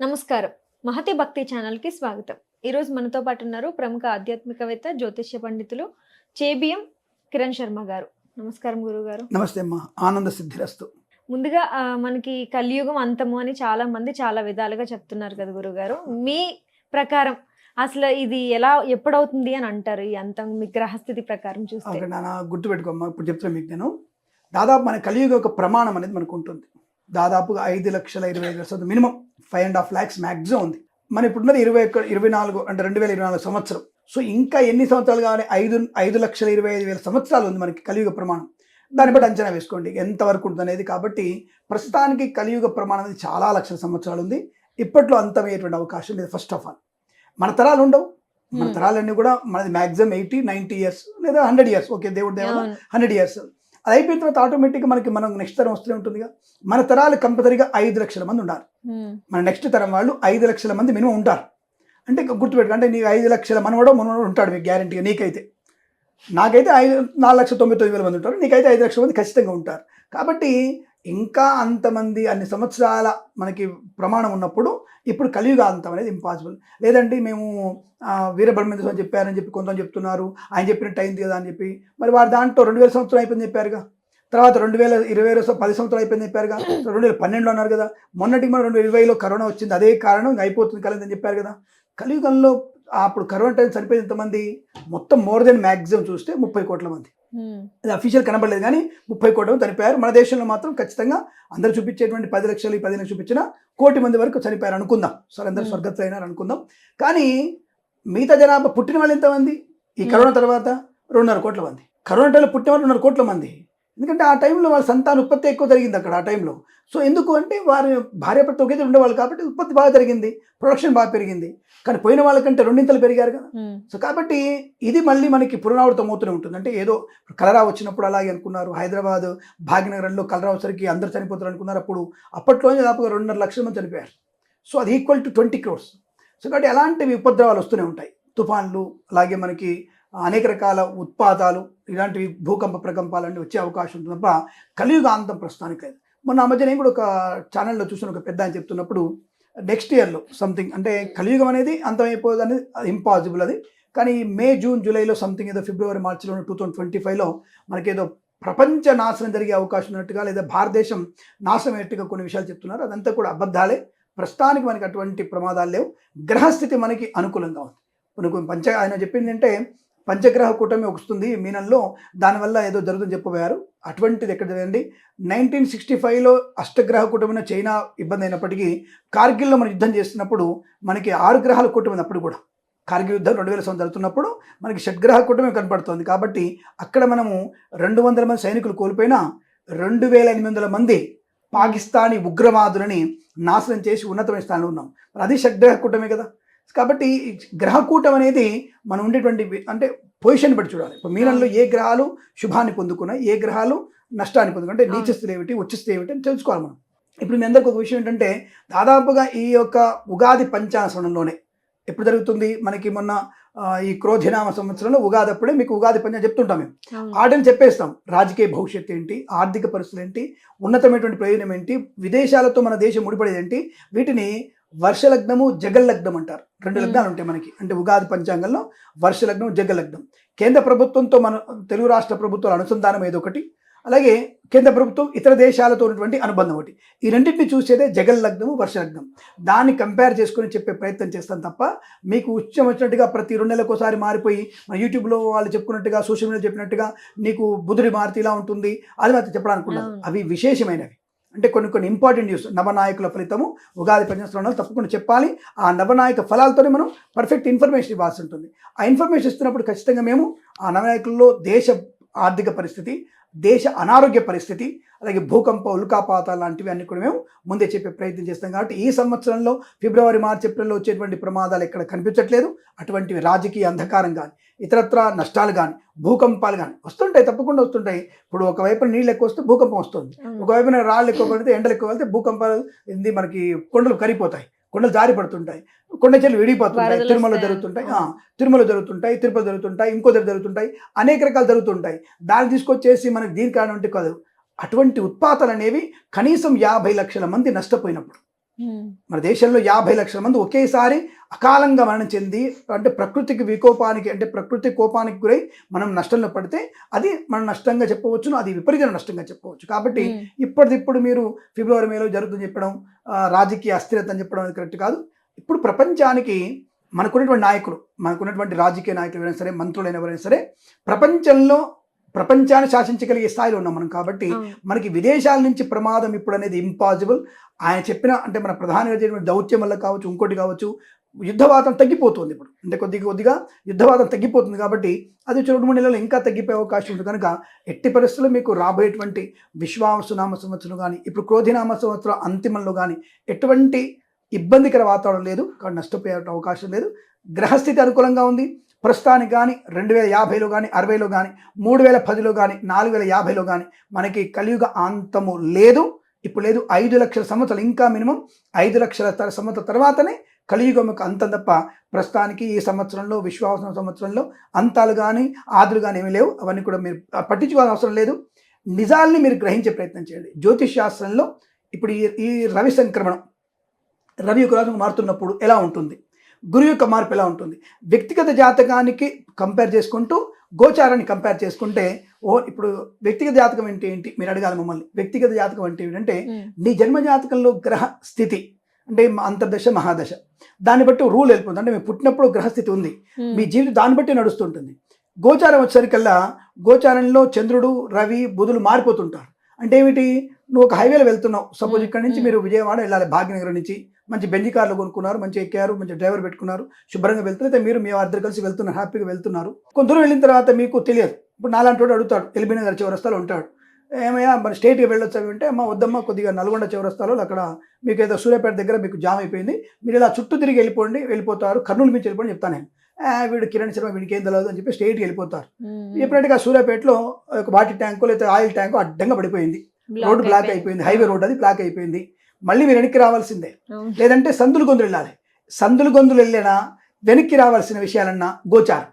నమస్కారం. మహతి భక్తి ఛానల్కి స్వాగతం. ఈరోజు మనతో పాటు ఉన్నారు ప్రముఖ ఆధ్యాత్మికవేత్త జ్యోతిష్య పండితులు చేబిఎం కిరణ్ శర్మ గారు. నమస్కారం గురుగారు నమస్తే అమ్మా. ఆనంద సిద్ధిరస్తు. ముందుగా ఆ, మనకి కలియుగం అంతము అని చాలా మంది చాలా విధాలుగా చెప్తున్నారు కదా గురుగారు మీ ప్రకారం అసలు ఇది ఎలా ఎప్పుడవుతుంది అని అంటారు ఈ అంతం మీ గ్రహస్థితి ప్రకారం చూస్తే? అక్కడ నాన్న గుర్తుపెట్టుకోమ్మా ఇప్పుడు చెప్తాను మీకు నేను. దాదాపు మన కలియుగ యొక్క ప్రమాణం అనేది మనకు ఉంటుంది. దాదాపుగా ఐదు లక్షల ఇరవై ఐదు లక్షల minimum five and half lakhs maximum ఉంది. మన ఇప్పుడున్నది ఇరవై ఒక్క ఇరవై నాలుగు అంటే రెండు వేల ఇరవై నాలుగు సంవత్సరం. సో ఇంకా ఎన్ని సంవత్సరాలు కావాలి? ఐదు ఐదు లక్షల ఇరవై ఐదు వేల సంవత్సరాలు ఉంది మనకి కలియుగ ప్రమాణం. దాన్ని బట్టి అంచనా వేసుకోండి. ఎంతవరకు ఉంటుంది అనేది కాబట్టి ప్రస్తుతానికి కలియుగ ప్రమాణం అనేది చాలా లక్షల సంవత్సరాలు ఉంది. ఇప్పట్లో అంతమయ్యేటువంటి అవకాశం లేదు ఫస్ట్ ఆఫ్ ఆల్ మన తరాలు ఉండవు. మన Hmm. తరాలన్నీ కూడా మనది మ్యాక్సిమం ఎయిటీ నైంటీ ఇయర్స్ లేదా హండ్రెడ్ ఇయర్స్ ఓకే దేవుడి దేవత అవును. హండ్రెడ్ ఇయర్స్ అది అయిపోయిన తర్వాత ఆటోమేటిక్గా మనకి మనం నెక్స్ట్ తరం వస్తూనే ఉంటుందిగా. మన తరాలు కంపల్సరీగా ఐదు లక్షల మంది ఉండాలి. మన నెక్స్ట్ తరం వాళ్ళు ఐదు లక్షల మంది మినిమం ఉంటారు. అంటే ఇంకా గుర్తుపెట్టుకో అంటే నీకు ఐదు లక్షల మనవడో మనవడో ఉంటాడు మీకు గ్యారంటీగా నీకైతే. నాకైతే ఐదు నాలుగు లక్షల తొంభై తొమ్మిది వేల మంది ఉంటారు నీకైతే ఐదు లక్షల మంది ఖచ్చితంగా ఉంటారు. కాబట్టి ఇంకా అంతమంది అన్ని సంవత్సరాల మనకి ప్రమాణం ఉన్నప్పుడు ఇప్పుడు కలియుగ అంతం అనేది ఇంపాసిబుల్ లేదంటే మేము ఆ, వీరబ్రహ్మేంద్ర స్వామి చెప్పారని చెప్పి కొంతమంది చెప్తున్నారు. ఆయన చెప్పిన టైం కదా అని చెప్పి. మరి వారు దాంట్లో రెండు వేల సంవత్సరం అయిపోయింది చెప్పారుగా. తర్వాత రెండు వేల ఇరవై పది సంవత్సరాలు అయిపోయింది చెప్పారుగా. రెండు వేల పన్నెండులో అన్నారు కదా. మొన్నటికి మనం రెండు వేల ఇరవైలో కరోనా వచ్చింది. అదే కారణం ఇంకా అయిపోతుంది కలిగిందని చెప్పారు కదా. కలియుగంలో అప్పుడు కరోనా టైం చనిపోయింది ఎంతమంది? మొత్తం మోర్ దెన్ మ్యాక్సిమం చూస్తే ముప్పై కోట్ల మంది. అది అఫీషియల్ కనబడలేదు కానీ ముప్పై కోట్ల మంది చనిపోయారు. మన దేశంలో మాత్రం ఖచ్చితంగా అందరూ చూపించేటువంటి పది లక్షలు పది లక్షలు చూపించిన కోటి మంది వరకు చనిపోయారు అనుకుందాం. సరే అందరూ. స్వర్గస్థులు అయినారు అనుకుందాం. కానీ మిగతా జనాభా పుట్టిన వాళ్ళు ఎంతమంది? ఈ. కరోనా తర్వాత రెండున్నర కోట్ల మంది. కరోనా టైంలో పుట్టిన వాళ్ళు రెండున్నర కోట్ల మంది. ఎందుకంటే ఆ టైంలో వాళ్ళ సంతాన ఉత్పత్తి ఎక్కువ జరిగింది అక్కడ ఆ టైంలో. సో ఎందుకు అంటే వారి భార్యాభర్త ఒకే ఉండేవాళ్ళు కాబట్టి ఉత్పత్తి బాగా జరిగింది ప్రొడక్షన్ బాగా పెరిగింది. కానీ పోయిన వాళ్ళకంటే రెండింతలు పెరిగారు కదా. సో కాబట్టి ఇది మళ్ళీ మనకి పునరావృతం అవుతూనే ఉంటుంది. అంటే ఏదో కలరా వచ్చినప్పుడు అలాగే అనుకున్నారు. హైదరాబాద్ భాగ్యనగరంలో కలరా వచ్చరికి అందరు చనిపోతారు అనుకున్నారు. అప్పుడు అప్పట్లోనే దాదాపుగా రెండున్నర లక్షల మంది చనిపోయారు. సో అది equal to twenty crores so కాబట్టి అలాంటివి ఉపద్రవాలు వస్తూనే ఉంటాయి. తుఫాన్లు అలాగే మనకి అనేక రకాల ఉత్పాతాలు ఇలాంటివి భూకంప ప్రకంపాలు అన్నీ వచ్చే అవకాశం ఉంటుంది తప్ప కలియుగ అంతం ప్రస్తుతానికి లేదు. మొన్న ఆ మధ్య నేను కూడా ఒక ఛానల్లో చూసిన ఒక పెద్ద ఆయన చెప్తున్నప్పుడు నెక్స్ట్ ఇయర్లో సంథింగ్ అంటే కలియుగం అనేది అంతమైపోదు అనేది ఇంపాసిబుల్ అది. కానీ మే జూన్ జూలైలో సంథింగ్ ఏదో ఫిబ్రవరి మార్చిలో టూ థౌజండ్ ట్వంటీ ఫైవ్లో మనకేదో ప్రపంచ నాశనం జరిగే అవకాశం ఉన్నట్టుగా లేదా భారతదేశం నాశనం అయినట్టుగా కొన్ని విషయాలు చెప్తున్నారు. అదంతా కూడా అబద్ధాలే. ప్రస్తుతానికి మనకి అటువంటి ప్రమాదాలు లేవు. గ్రహస్థితి మనకి అనుకూలంగా ఉంది. మనకు పంచ ఆయన చెప్పింది అంటే పంచగ్రహ కూటమి వస్తుంది మీనంలో. దానివల్ల ఏదో జరుగుతుందని చెప్పబోయారు. అటువంటిది ఎక్కడ జరిగింది నైన్టీన్ సిక్స్టీ ఫైవ్లో అష్టగ్రహ కూటమిన చైనా ఇబ్బంది అయినప్పటికీ కార్గిల్లో మనం యుద్ధం చేస్తున్నప్పుడు మనకి ఆరు గ్రహాల కూటమి అప్పుడు కూడా కార్గిల్ యుద్ధం రెండు వేల సంవత్సరం జరుగుతున్నప్పుడు మనకి షడ్గ్రహ కూటమి కనపడుతోంది. కాబట్టి అక్కడ మనము రెండు వందల మంది సైనికులు కోల్పోయినా రెండు వేల ఎనిమిది వందల మంది పాకిస్తానీ ఉగ్రవాదులని నాశనం చేసి ఉన్నతమైన స్థానంలో ఉన్నాం. అది షడ్గ్రహ కూటమే కదా. కాబట్టి గ్రహకూటం అనేది మనం ఉండేటువంటి అంటే పొజిషన్ బట్టి చూడాలి. ఇప్పుడు మీనంలో ఏ గ్రహాలు శుభాన్ని పొందుకున్నాయి ఏ గ్రహాలు నష్టాన్ని పొందుకున్నాయి అంటే నీచస్థితి ఏమిటి ఉచ్చస్థితి ఏమిటి అని తెలుసుకోవాలి మనం. ఇప్పుడు మీ అందరికీ ఒక విషయం ఏంటంటే దాదాపుగా ఈ యొక్క ఉగాది పంచాంగంలోనే ఎప్పుడు జరుగుతుంది? మనకి మొన్న ఈ క్రోధినామ సంవత్సరంలో ఉగాది అప్పుడే మీకు ఉగాది పంచాంగం చెప్తుంటాం మేము. ఆటని చెప్పేస్తాం. రాజకీయ భవిష్యత్తు ఏంటి ఆర్థిక పరిస్థితులు ఏంటి ఉన్నతమైనటువంటి ప్రయోజనం ఏంటి విదేశాలతో మన దేశం ముడిపడేది ఏంటి వీటిని వర్షలగ్నము జగల్లగ్నం అంటారు రెండు. లగ్నాలు ఉంటాయి మనకి. అంటే ఉగాది పంచాంగంలో వర్షలగ్నం జగల్లగ్నం. కేంద్ర ప్రభుత్వంతో మన తెలుగు రాష్ట్ర ప్రభుత్వాల అనుసంధానం ఏదో ఒకటి. అలాగే కేంద్ర ప్రభుత్వం ఇతర దేశాలతో ఉన్నటువంటి అనుబంధం ఒకటి. ఈ రెండింటిని చూసేదే జగల్లగ్నము వర్షలగ్నం. దాన్ని కంపేర్ చేసుకొని చెప్పే ప్రయత్నం చేస్తాం తప్ప మీకు ఉచ్చం వచ్చినట్టుగా ప్రతి రెండు నెలలకు ఒకసారి మారిపోయి మన యూట్యూబ్లో వాళ్ళు చెప్పుకున్నట్టుగా సోషల్ మీడియా చెప్పినట్టుగా నీకు బుధుడి మారుతి ఇలా ఉంటుంది. అది మాత్రం చెప్పడానికి. అవి విశేషమైనవి. అంటే కొన్ని కొన్ని ఇంపార్టెంట్ న్యూస్ నవనాయకుల ఫలితము ఉగాది పంచంలో తప్పకుండా చెప్పాలి. ఆ నవనాయక ఫలాలతోనే మనం పర్ఫెక్ట్ ఇన్ఫర్మేషన్ ఇవ్వాల్సి ఉంటుంది. ఆ ఇన్ఫర్మేషన్ ఇస్తున్నప్పుడు ఖచ్చితంగా మేము ఆ నవనాయకుల్లో దేశ ఆర్థిక పరిస్థితి దేశ అనారోగ్య పరిస్థితి అలాగే భూకంప ఉల్కాపాతాలు లాంటివి అన్ని కూడా మేము ముందే చెప్పే ప్రయత్నం చేస్తాం కాబట్టి ఈ సంవత్సరంలో ఫిబ్రవరి మార్చి ఏప్రిల్లో వచ్చేటువంటి ప్రమాదాలు ఎక్కడ కనిపించట్లేదు. అటువంటివి రాజకీయ అంధకారం కానీ ఇతరత్ర నష్టాలు కానీ భూకంపాలు కానీ వస్తుంటాయి తప్పకుండా వస్తుంటాయి. ఇప్పుడు ఒకవైపు నీళ్ళు ఎక్కువ వస్తే భూకంపం వస్తుంది. ఒకవైపున రాళ్ళు ఎక్కువ పడితే ఎండలు ఎక్కువ వెళ్తే భూకంపాలు ఇది మనకి కొండలు కరిగిపోతాయి. కొండలు జారి పడుతుంటాయి. కొండ చెట్లు విడిపోతుంటాయి తిరుమల. జరుగుతుంటాయి. తిరుమల జరుగుతుంటాయి తిరుపతి జరుగుతుంటాయి ఇంకో దగ్గర జరుగుతుంటాయి. అనేక రకాలు జరుగుతుంటాయి. దాన్ని తీసుకొచ్చేసి మనకి దీని కారణం కాదు. అటువంటి ఉత్పాతాలు అనేవి కనీసం యాభై లక్షల మంది నష్టపోయినప్పుడు. మన దేశంలో యాభై లక్షల మంది ఒకేసారి అకాలంగా మరణం చెంది అంటే ప్రకృతికి వికోపానికి అంటే ప్రకృతి కోపానికి గురై మనం నష్టంలో పడితే అది మనం నష్టంగా చెప్పవచ్చును అది విపరీత నష్టంగా చెప్పవచ్చు. కాబట్టి. ఇప్పటిదిప్పుడు మీరు ఫిబ్రవరి మేలో జరుగుతుంది చెప్పడం రాజకీయ అస్థిరత అని చెప్పడం అది కరెక్ట్ కాదు. ఇప్పుడు ప్రపంచానికి మనకున్నటువంటి నాయకులు మనకున్నటువంటి రాజకీయ నాయకులు ఎవరైనా సరే మంత్రులు ఎవరైనా సరే ప్రపంచంలో ప్రపంచాన్ని శాసించగలిగే స్థాయిలో ఉన్నాం మనం కాబట్టి. మనకి విదేశాల నుంచి ప్రమాదం ఇప్పుడు అనేది ఇంపాసిబుల్ ఆయన చెప్పిన అంటే మన ప్రధానంగా చేసిన దౌత్యం వల్ల కావచ్చు ఇంకోటి కావచ్చు యుద్ధవాదం తగ్గిపోతుంది ఇప్పుడు. అంటే కొద్దిగా కొద్దిగా యుద్ధవాదం తగ్గిపోతుంది కాబట్టి అది రెండు మూడు నెలలు ఇంకా తగ్గిపోయే అవకాశం ఉంది. కనుక ఎట్టి పరిస్థితుల్లో మీకు రాబోయేటువంటి విశ్వావసునామ సంవత్సరం కానీ ఇప్పుడు క్రోధినామ సంవత్సరం అంతిమంలో కానీ ఎటువంటి ఇబ్బందికర వాతావరణం లేదు. కాబట్టి నష్టపోయే అవకాశం లేదు. గ్రహస్థితి అనుకూలంగా ఉంది. ప్రస్తుతానికి కానీ రెండు వేల యాభైలో కానీ అరవైలో కానీ మూడు వేల పదిలో కానీ నాలుగు వేల యాభైలో కానీ మనకి కలియుగ అంతము లేదు. ఇప్పుడు లేదు ఐదు లక్షల సంవత్సరాలు ఇంకా మినిమం ఐదు లక్షల తర సంవత్సరాల తర్వాతనే కలియుగం యొక్క అంతం తప్ప ప్రస్తుతానికి ఈ సంవత్సరంలో విశ్వాసం సంవత్సరంలో అంతాలు కానీ ఆదులు కానీ ఏమీ లేవు. అవన్నీ కూడా మీరు పట్టించుకోవాల్సిన అవసరం లేదు. నిజాల్ని మీరు గ్రహించే ప్రయత్నం చేయండి. జ్యోతిష్ శాస్త్రంలో ఇప్పుడు ఈ ఈ రవి సంక్రమణం రవి యొక్క మారుతున్నప్పుడు ఎలా ఉంటుంది? గురు యొక్క మార్పు ఎలా ఉంటుంది? వ్యక్తిగత జాతకానికి కంపేర్ చేసుకుంటూ గోచారాన్ని కంపేర్ చేసుకుంటే ఓ ఇప్పుడు వ్యక్తిగత జాతకం అంటే ఏంటి? మీరు అడగాలి మమ్మల్ని. వ్యక్తిగత జాతకం అంటే ఏంటంటే. నీ జన్మ జాతకంలో గ్రహ స్థితి అంటే అంతర్దశ మహాదశ. దాన్ని బట్టి రూల్ వెళ్ళిపోతుంది. అంటే మేము పుట్టినప్పుడు గ్రహస్థితి ఉంది. మీ జీవితం దాన్ని బట్టి నడుస్తుంటుంది. గోచారం వచ్చేసరికల్లా గోచారంలో చంద్రుడు రవి బుధులు మారిపోతుంటారు. అంటే ఏమిటి? నువ్వు ఒక హైవేలో వెళ్తున్నావు. సపోజ్. ఇక్కడ నుంచి. మీరు విజయవాడ వెళ్ళాలి. భాగ్యనగరం నుంచి మంచి బెంజి కార్లు కొనుక్కున్నారు మంచి ఎక్కారు మంచి డ్రైవర్ పెట్టుకున్నారు శుభ్రంగా వెళ్తున్నారు. మీరు మీ ఇద్దరు కలిసి వెళ్తున్నారు హ్యాపీగా వెళ్తున్నారు. కొంత దూరం వెళ్ళిన తర్వాత మీకు తెలియదు. ఇప్పుడు నాలాంటి వాడు అడుగుతాడు ఎల్బీ నగర్ చౌరస్తాలో ఉంటాడు. ఏమయ్యా మరి స్టేట్కి వెళ్ళొచ్చు అవి అంటే అమ్మ వద్దమ్మా కొద్దిగా నల్గొండ చౌరస్తాలో అక్కడ మీకు ఏదో సూర్యాపేట దగ్గర మీకు జామ్ అయిపోయింది. మీరు ఇలా చుట్టూ తిరిగి వెళ్ళిపోండి వెళ్ళిపోతారు. కర్నూలు నుంచి వెళ్ళిపోండి చెప్తాను. నేను "ఆ, వీడు కిరణ్ శర్మ వీడికి ఏం తెలియదు అని చెప్పి స్టేట్కి వెళ్ళిపోతారు. ఎప్పుడంటే సూర్యాపేటలో ఒక వాటర్ ట్యాంకు లేదా ఆయిల్ ట్యాంకు అడ్డంగా పడిపోయింది. రోడ్డు బ్లాక్ అయిపోయింది. హైవే రోడ్ అది బ్లాక్ అయిపోయింది. మళ్ళీ మీరు వెనక్కి రావాల్సిందే. లేదంటే సందులు గొంతులు వెళ్ళాలి. సందులు గొంతులు వెళ్ళినా వెనక్కి రావాల్సిన విషయాలన్నా గోచారం.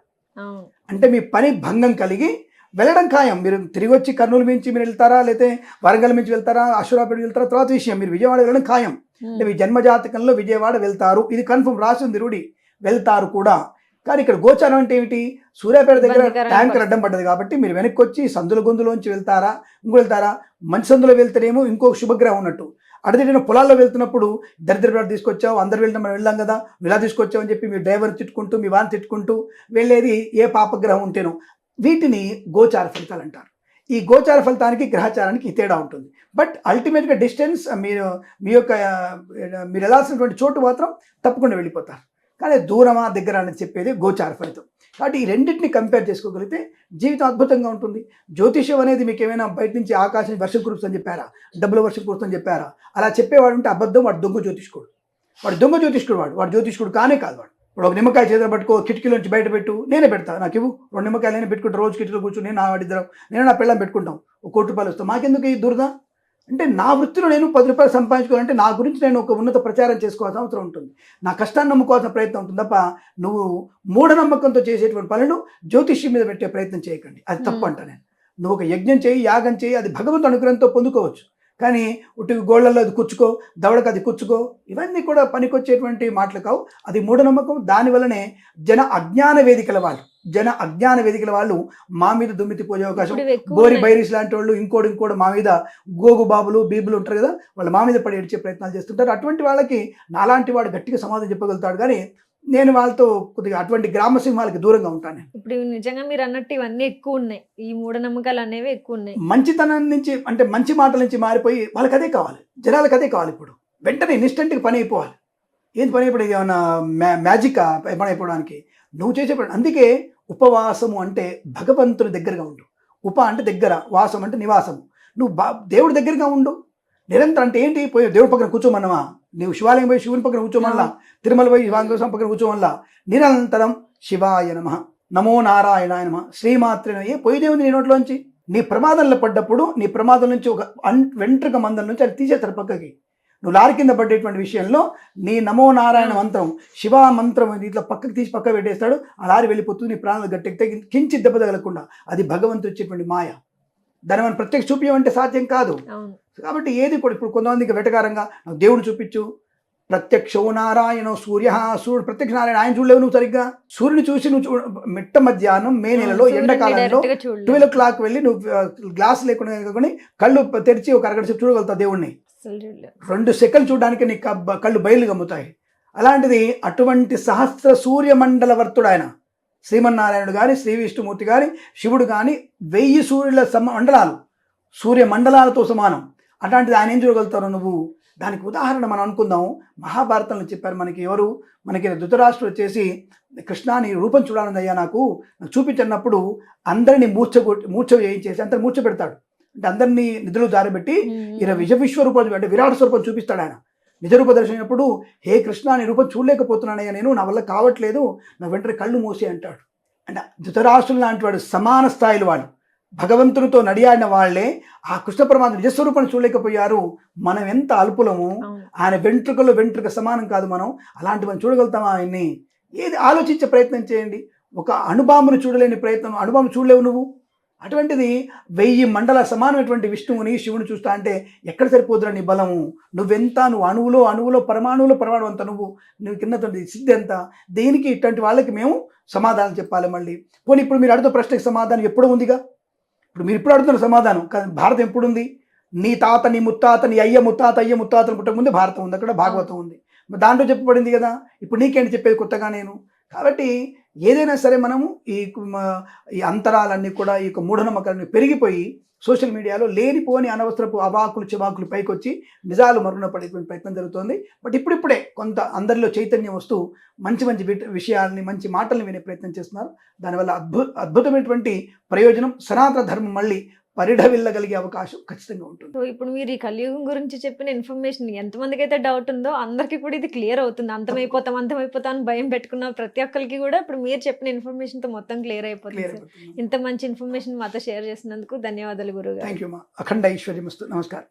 అంటే మీ పని భంగం కలిగి వెళ్ళడం ఖాయం. మీరు తిరిగి వచ్చి కర్నూలు మించి మీరు వెళ్తారా? లేకపోతే వరంగల్ మించి వెళ్తారా? అశ్వరాపేట వెళ్తారా? తర్వాత విషయం. మీరు విజయవాడ వెళ్ళడం ఖాయం. మీ జన్మజాతకంలో విజయవాడ వెళ్తారు. ఇది కన్ఫర్మ్ రాసి ఉంది రూఢి. వెళ్తారు కూడా. కానీ ఇక్కడ గోచారం అంటే ఏమిటి? సూర్యాపేట దగ్గర ట్యాంకర్. అడ్డం పడ్డది కాబట్టి మీరు వెనక్కి వచ్చి సందుల గొంతులోంచి వెళ్తారా? ఇంకో వెళ్తారా? మంచి సందులో వెళ్తేనేమో ఇంకో శుభగ్రహం ఉన్నట్టు. అడిగిన పొలాల్లో వెళ్తున్నప్పుడు దరిద్ర తీసుకొచ్చావు అందరు వెళ్ళిన మనం వెళ్ళాం కదా ఇలా తీసుకొచ్చావు అని చెప్పి మీ డ్రైవర్ తిట్టుకుంటూ మీ వాన్ తిట్టుకుంటూ వెళ్ళేది ఏ పాపగ్రహం ఉంటేనో వీటిని గోచార ఫలితాలు అంటారు. ఈ గోచార ఫలితానికి గ్రహచారానికి తేడా ఉంటుంది. బట్ అల్టిమేట్గా డిస్టెన్స్ మీరు మీ యొక్క మీరు వెళ్ళాల్సినటువంటి చోటు మాత్రం తప్పకుండా వెళ్ళిపోతారు. కానీ దూరమా దగ్గర అని చెప్పేది గోచార ఫలితం. కాబట్టి ఈ రెండింటిని కంపేర్ చేసుకోగలిగితే జీవితం అద్భుతంగా ఉంటుంది. జ్యోతిషం అనేది మీకు ఏమైనా బయట నుంచి ఆకాశం వర్షం కురుస్తుందని చెప్పారా? డబ్బుల వర్షం కురుస్తుందని చెప్పారా? అలా చెప్పేవాడు ఉంటే అబద్ధం వాడు దొంగ జ్యోతిష్కుడు. వాడు దొంగ జ్యోతిష్కుడు వాడు. వాడు జ్యోతిష్కుడు కానే కాదు వాడు. ఇప్పుడు ఒక నిమ్మకాయ చేతులు పట్టుకో కిటికీలో నుంచి బయట పెట్టు నేనే పెడతా. నాకు ఇవ్వు. రెండు నిమ్మకాయలు నేను పెట్టుకుంటా రోజు కిటికీలో కూర్చొని నేను నా వాడిద్దరం నేను నా పిల్లం పెట్టుకుంటాం. ఒక కోటి రూపాయలు వస్తాం మాకెందుకు ఈ దురద? అంటే నా వృత్తిలో నేను పది రూపాయలు సంపాదించుకోవాలంటే నా గురించి నేను ఒక ఉన్నత ప్రచారం చేసుకోవాల్సిన అవసరం ఉంటుంది. నా కష్టాన్ని నమ్ముకోవాల్సిన ప్రయత్నం ఉంటుంది తప్ప నువ్వు మూఢనమ్మకంతో చేసేటువంటి పనులు జ్యోతిష్యం మీద పెట్టే ప్రయత్నం చేయకండి. అది తప్పు. అంట నేను. నువ్వు ఒక యజ్ఞం చేయి యాగం చేయి అది భగవంతు అనుగ్రహంతో పొందుకోవచ్చు. కానీ ఉట్టి గోళ్ళల్లో అది కూర్చుకో దవడకు అది కూర్చుకో ఇవన్నీ కూడా పనికొచ్చేటువంటి మాటలు కావు. అది మూఢనమ్మకం. దానివల్లనే జన అజ్ఞాన వేదికల వాళ్ళు జన అజ్ఞాన వేదికల వాళ్ళు మా మీద దుమ్మితి పోయే అవకాశం. బోరి ఉన్నాయి. బైరిస్ లాంటి వాళ్ళు ఇంకోటి ఇంకోటి మా మీద గోగు బాబులు బీబులు ఉంటారు కదా వాళ్ళు మా మీద పడి ఏడ్చే ప్రయత్నాలు చేస్తుంటారు. అటువంటి వాళ్ళకి నాలాంటి వాడు గట్టిగా సమాధానం చెప్పగలుగుతాడు కానీ నేను వాళ్ళతో కొద్దిగా అటువంటి గ్రామ సింహాలకి దూరంగా ఉంటాను ఇప్పుడు నిజంగా మీరు అన్నట్టు ఇవన్నీ ఎక్కువ ఉన్నాయి. ఈ మూఢనమ్మకాలు అనేవి ఎక్కువ ఉన్నాయి. మంచితనం నుంచి అంటే మంచి మాటల నుంచి మారిపోయి వాళ్ళకి అదే కావాలి. జనాలకు అదే కావాలి ఇప్పుడు. వెంటనే ఇన్స్టెంట్గా పని అయిపోవాలి. ఏంది పని అయిపోయి ఏమన్నా మ్యా మ్యాజికా పని అయిపోవడానికి? నువ్వు చేసే పని. అందుకే ఉపవాసము అంటే భగవంతుని దగ్గరగా ఉండు. ఉప అంటే దగ్గర వాసం అంటే నివాసము. నువ్వు బా దేవుడి దగ్గరగా ఉండు. నిరంతరం అంటే ఏంటి? పోయి దేవుడి పక్కన కూర్చోమన్నమా? నువ్వు శివాలయం పోయి శివుని పక్కన కూర్చోమల్లా తిరుమల పోయి శివాంగం పక్కన కూర్చోమల్లా నిరంతరం శివాయ నమ. నమో నారాయణాయ నమ. శ్రీమాత్రే ఏ పోయిదేముంది నీ నోట్లోంచి. నీ ప్రమాదంలో పడ్డప్పుడు నీ ప్రమాదం నుంచి ఒక అన్ వెంట్రుక మందం నుంచి అది తీసేస్తారు పక్కకి. నువ్వు లారీ కింద పడేటువంటి విషయంలో నీ నమో నారాయణ మంత్రం శివ మంత్రం ఇది ఇట్లా పక్కకి తీసి పక్క పెట్టేస్తాడు. ఆ లారీ వెళ్ళిపోతుంది నీ ప్రాణాలు గట్టెక్కితే కించి దెబ్బ తగలకుండా. అది భగవంతుడు ఇచ్చేటువంటి మాయ. దాన్ని మనం ప్రత్యేక చూపించమంటే సాధ్యం కాదు. కాబట్టి ఏది కూడా ఇప్పుడు కొంతమందికి వెటకారంగా నాకు దేవుడు చూపించు. ప్రత్యక్షో నారాయణ సూర్య సూర్యుడు ప్రత్యక్ష నారాయణ ఆయన చూడలేవు నువ్వు సరిగ్గా. సూర్యుని చూసి నువ్వు చూ మిట్ట మధ్యాహ్నం మే నెలలో ఎండాకాలంలో. ట్వెల్వ్ ఓ క్లాక్ వెళ్ళి నువ్వు గ్లాస్ లేకుండా కళ్ళు తెరిచి ఒక అరగంట సేపు చూడగలుగుతావు దేవుణ్ణి. రెండు సెకండ్లు చూడడానికి నీ కళ్ళు బయలు గమ్ముతాయి అలాంటిది అటువంటి సహస్ర సూర్యమండల వర్తుడు ఆయన. శ్రీమన్నారాయణుడు కానీ శ్రీ విష్ణుమూర్తి కానీ శివుడు కానీ వెయ్యి సూర్యుల సమ మండలాలు. సూర్య మండలాలతో సమానం. అట్లాంటిది ఆయన ఏం చూడగలుగుతారు నువ్వు? దానికి ఉదాహరణ మనం అనుకుందాం. మహాభారతంలో చెప్పారు మనకి ఎవరు? మనకి ధృతరాష్ట్రుడు వచ్చేసి కృష్ణ నీ రూపం చూడాలన్నయ్యా నాకు. నాకు చూపించినప్పుడు అందరినీ మూర్ఛ కొట్టి- మూర్ఛ చేయించేసి అందరిని మూర్ఛ పెడతాడు. అంటే అందరినీ నిధులు ఉమ్. ఈయన విజ విశ్వరూపం అంటే విరాట స్వరూపం చూపిస్తాడు ఆయన. నిజరూప దర్శనప్పుడు హే కృష్ణ నీ రూపం చూడలేకపోతున్నానయ్యా నేను నా వల్ల కావట్లేదు నా వెంటనే కళ్ళు మూసి అంటాడు. అంటే ధృతరాష్ట్రులు లాంటి వాడు సమాన స్థాయిలో వాళ్ళు. భగవంతునితో నడియాడిన వాళ్ళే ఆ కృష్ణ పరమాత్మ నిజస్వరూపాన్ని చూడలేకపోయారు. మనం ఎంత అల్పులము. ఆయన వెంట్రుకలో వెంట్రుక సమానం కాదు మనం అలాంటి మనం చూడగలుగుతామా ఆయన్ని? ఏది? ఆలోచించే ప్రయత్నం చేయండి. ఒక అణుబాంబును చూడలేని ప్రయత్నం అణుబాంబు చూడలేవు నువ్వు? అటువంటిది వెయ్యి మండల సమానమైనటువంటి విష్ణువుని శివుని చూస్తా అంటే ఎక్కడ సరిపోదురా నీ బలము? నువ్వెంత? నువ్వు అణువులో అణువులో పరమాణువులో పరమాణు అంత నువ్వు నువ్వు కింద సిద్ధి ఎంత? దేనికి ఇట్లాంటి వాళ్ళకి మేము సమాధానం చెప్పాలి మళ్ళీ. పోనీ ఇప్పుడు మీరు అడుగుతున్న ప్రశ్నకి సమాధానం ఎప్పుడు ఉందిగా? ఇప్పుడు మీరు ఇప్పుడు అడుగుతున్న సమాధానం? కానీ భారతం ఎప్పుడు ఉంది నీ తాత నీ ముత్తాత నీ అయ్య ముత్తాత అయ్య ముత్తాతను పుట్టక ముందు భారతం ఉంది. అక్కడ భాగవతం ఉంది. దాంట్లో చెప్పబడింది కదా? ఇప్పుడు నీకేంటి చెప్పేది కొత్తగా నేను? కాబట్టి ఏదైనా సరే మనము ఈ ఈ అంతరాలన్నీ కూడా ఈ యొక్క మూఢనమ్మకాలన్నీ పెరిగిపోయి సోషల్ మీడియాలో లేనిపోని అనవసరపు అవాకులు చివాకులు పైకొచ్చి నిజాలు మరుగున పడేటువంటి ప్రయత్నం జరుగుతోంది. బట్ ఇప్పుడిప్పుడే కొంత అందరిలో చైతన్యం వస్తూ మంచి మంచి విట- విషయాల్ని మంచి మాటల్ని వినే ప్రయత్నం చేస్తున్నారు. దానివల్ల అద్భుత అద్భుతమైనటువంటి ప్రయోజనం సనాతన ధర్మం మళ్ళీ పరిఢవిల్లగలిగే అవకాశం ఖచ్చితంగా ఉంటుంది. సో ఇప్పుడు మీరు ఈ కలియుగం గురించి చెప్పిన ఇన్ఫర్మేషన్ ఎంతమందికి అయితే డౌట్ ఉందో అందరికీ కూడా ఇది క్లియర్ అవుతుంది. అంతమైపోతాం అంతమైపోతాం భయం పెట్టుకున్న ప్రతి ఒక్కరికి కూడా ఇప్పుడు మీరు చెప్పిన ఇన్ఫర్మేషన్తో మొత్తం క్లియర్ అయిపోతుంది ఇంత మంచి ఇన్ఫర్మేషన్ మాతో షేర్ చేసినందుకు ధన్యవాదాలు గురుగారు. థ్యాంక్ యూ మా అఖండ ఐశ్వర్యమస్తు. నమస్కారం.